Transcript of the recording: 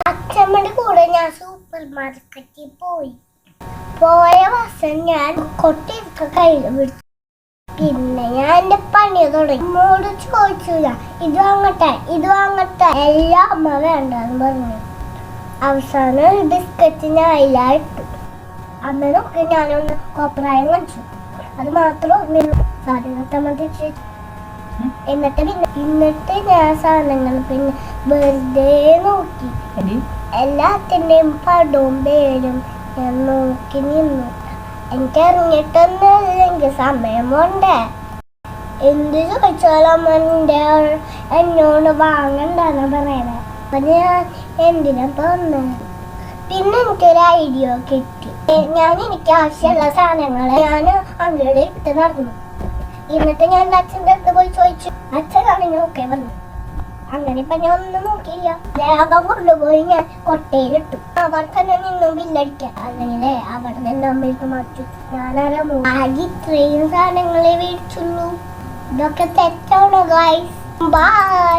അച്ഛമ്മയുടെ കൂടെ ഞാൻ സൂപ്പർ മാർക്കറ്റിൽ പോയി. പോയ വർഷം ഞാൻ കൊട്ടിയൊക്കെ കയ്യിൽ പിടിച്ചു. പിന്നെ ഞാൻ എന്റെ പണി തുടങ്ങി. അമ്മോട് ചോദിച്ചില്ല ഇത് വാങ്ങട്ടെ ഇത് വാങ്ങട്ടെ? എല്ലാം അമ്മ വേണ്ടെന്ന് പറഞ്ഞു. അവസാനം ഒരു ബിസ്ക്കറ്റ് ഞാൻ അതിലായിട്ടു അമ്മ നോക്കി ഞാനൊന്ന് കോപ്രായം കാണിച്ചു അത് മാത്രം സാധനത്തെ മതി എന്നിട്ട് പിന്നെ ഇന്നത്തെ ഞാൻ സാധനങ്ങൾ പിന്നെ വെറുതെ നോക്കി. എടി എല്ലാത്തിന്റെയും പടവും പേരും ഞാൻ നോക്കി നിന്നു. എനിക്ക് സമയമുണ്ട്. എന്ത് ചോദിച്ചാലും എന്റെ എന്നോട് വാങ്ങണ്ടെന്ന് പറയണേ. അപ്പൊ ഞാൻ എന്തിനാ വന്നത് പിന്നെ എനിക്കൊരു ഐഡിയ കിട്ടി. ഞാൻ എനിക്ക് ആവശ്യമുള്ള സാധനങ്ങൾ ഞാൻ അങ്ങോട്ട് ഇട്ട് നടന്നു. എന്നിട്ട് ഞാൻ അച്ഛന്റെ അടുത്ത് പോയി ചോദിച്ചു. അച്ഛനാണെങ്കിൽ ഓക്കെ പറഞ്ഞു. അങ്ങനെ ഇപ്പൊ ഞാൻ ഒന്നും നോക്കിയില്ല വേഗം കൊണ്ടുപോയി ഞാൻ കൊട്ടയിലിട്ടു. അവിടെ തന്നെ നിന്നും ബില്ലടിക്കാം. അല്ലെങ്കിലേ അവിടെ നിന്ന് അമ്മയ്ക്ക് മാറ്റി. ഞാനാ ആകെ ഇത്രയും സാധനങ്ങളെ മേടിച്ചുള്ളൂ. ഇതൊക്കെ തെറ്റാണോ ഗായ്സ് ബൈ